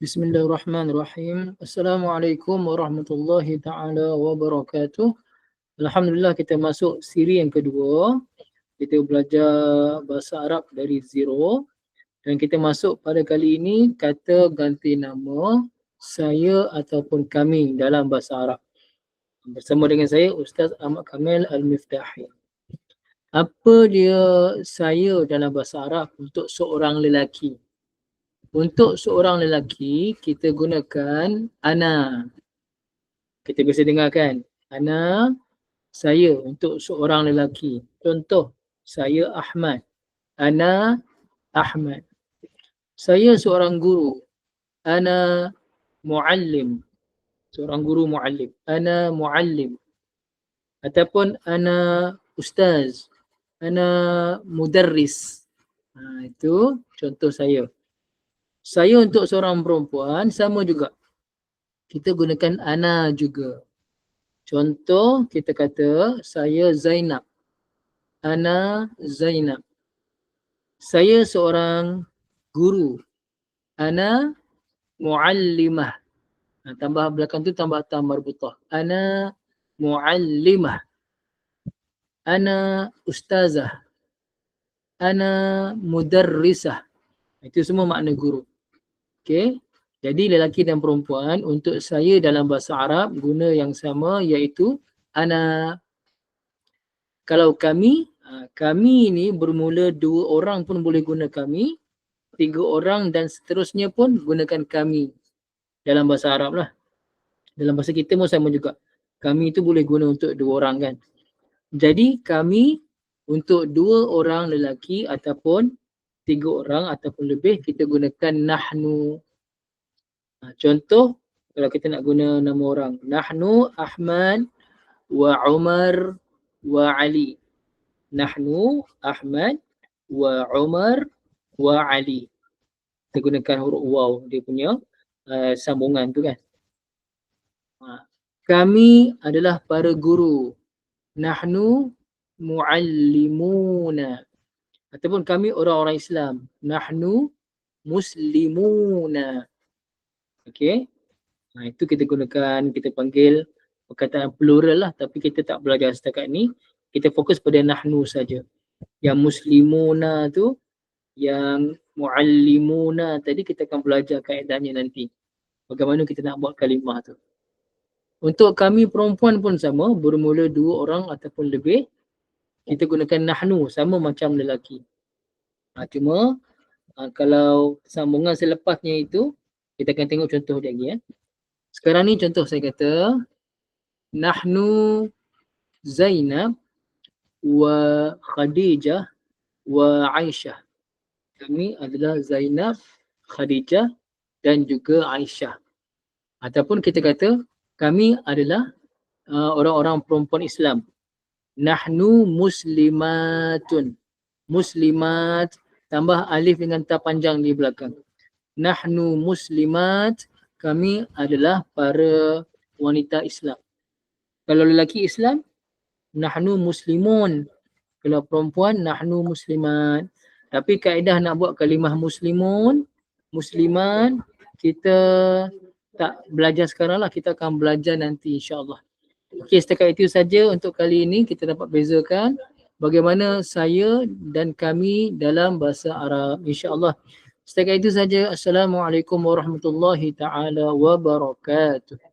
Bismillahirrahmanirrahim. Assalamualaikum warahmatullahi taala wabarakatuh. Alhamdulillah kita masuk siri yang kedua. Kita belajar bahasa Arab dari zero dan kita masuk pada kali ini kata ganti nama saya ataupun kami dalam bahasa Arab. Bersama dengan saya Ustaz Ahmad Kamil Al-Miftahi. Apa dia saya dalam bahasa Arab untuk seorang lelaki? Untuk seorang lelaki, kita gunakan ana. Kita biasa dengar kan? Ana, saya untuk seorang lelaki. Contoh, saya Ahmad. Ana Ahmad. Saya seorang guru. Ana muallim. Seorang guru muallim. Ana muallim. Ataupun ana ustaz. Ana mudarris. Ha, itu contoh saya. Saya untuk seorang perempuan sama juga. Kita gunakan ana juga. Contoh kita kata saya Zainab. Ana Zainab. Saya seorang guru. Ana muallimah. Nah, tambah belakang tu tambah tam marbutah. Ana muallimah. Ana ustazah. Ana mudarrisah. Itu semua makna guru. Okay. Jadi lelaki dan perempuan untuk saya dalam bahasa Arab guna yang sama iaitu ana. Kalau kami, ha, kami ni bermula dua orang pun boleh guna kami. Tiga orang dan seterusnya pun gunakan kami dalam bahasa Arab lah. Dalam bahasa kita pun sama juga. Kami itu boleh guna untuk dua orang kan. Jadi kami untuk dua orang lelaki ataupun tiga orang ataupun lebih kita gunakan nahnu. Ha, contoh kalau kita nak guna nama orang nahnu Ahmad wa Umar wa Ali. Nahnu Ahmad wa Umar wa Ali. Kita gunakan huruf waw dia punya uh, sambungan tu kan. Ha. Kami adalah para guru. Nahnu muallimuna ataupun kami orang-orang Islam. Nahnu muslimuna. Okey. Nah itu kita gunakan kita panggil perkataan plural lah. Tapi kita tak belajar setakat ni. Kita fokus pada nahnu saja. Yang muslimuna tu yang muallimuna. Tadi kita akan belajar kaedahnya nanti. Bagaimana kita nak buat kalimah tu. Untuk kami perempuan pun sama. Bermula dua orang ataupun lebih kita gunakan nahnu sama macam lelaki. Ha, cuma ha, kalau sambungan selepasnya itu kita akan tengok contoh dia lagi ya. Sekarang ni contoh saya kata nahnu Zainab wa Khadijah wa Aisyah. Kami adalah Zainab, Khadijah dan juga Aisyah. Ataupun kita kata kami adalah uh, orang-orang perempuan Islam nahnu muslimatun. Muslimat tambah alif dengan ta panjang di belakang. Nahnu muslimat kami adalah para wanita Islam. Kalau lelaki Islam nahnu muslimun. Kalau perempuan nahnu muslimat. Tapi kaedah nak buat kalimah muslimun musliman kita tak belajar sekarang lah. Kita akan belajar nanti insyaAllah Okey, setakat itu saja untuk kali ini kita dapat bezakan bagaimana saya dan kami dalam bahasa Arab. InsyaAllah. Setakat itu saja. Assalamualaikum warahmatullahi taala wabarakatuh.